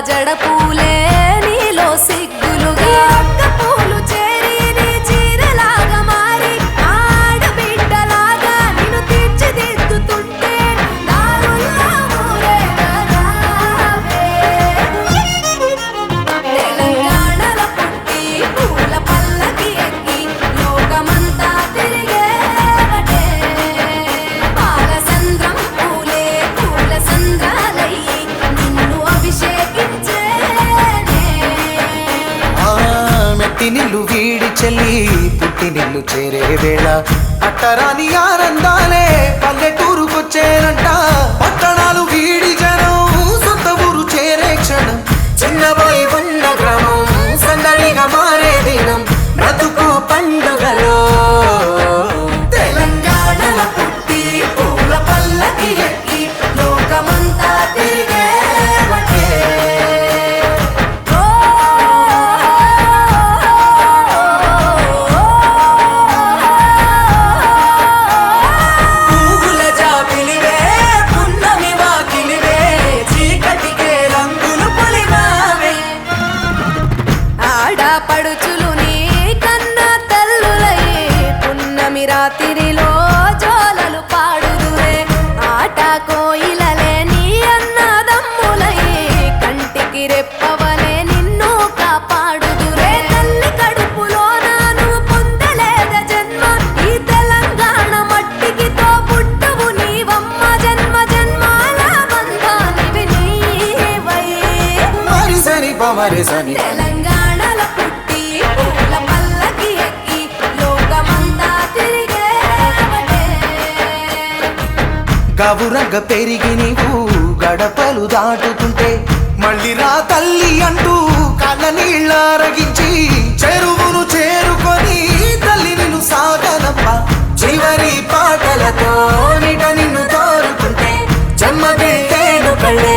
जड़ फूले। ఇల్లు చేరే వేళ అట్టరాని ఆనందాలే పల్లెటూరుకొచ్చేనంట. ఆడపడుచులు నీ కన్న తల్లులై పున్నమి రాత్రిలో జోలలు పాడుదురే. ఆట కోయిలలే నీ అన్నదమ్ములై కంటికి రెప్పవలే నిన్ను కాపాడుదురే. తల్లి కడుపులో నాను పొందలేద జన్మ. ఈ తెలంగాణ మట్టికి తో పుట్టువు నీవమ్మ. జన్మ జన్మాల బంధానివి నీవై మరి సరి పమరి సని గవురగ పెరిగి నీవు గడపలు దాటుతుంటే మళ్ళీ రా తల్లి అంటూ కళ్ళ నీళ్ళారగించి చెరువును చేరుకొని తల్లి నిన్ను సాగనప్ప. చివరి పాటలతో నిట నిన్ను తోరుకుంటే జన్మ కళ్ళే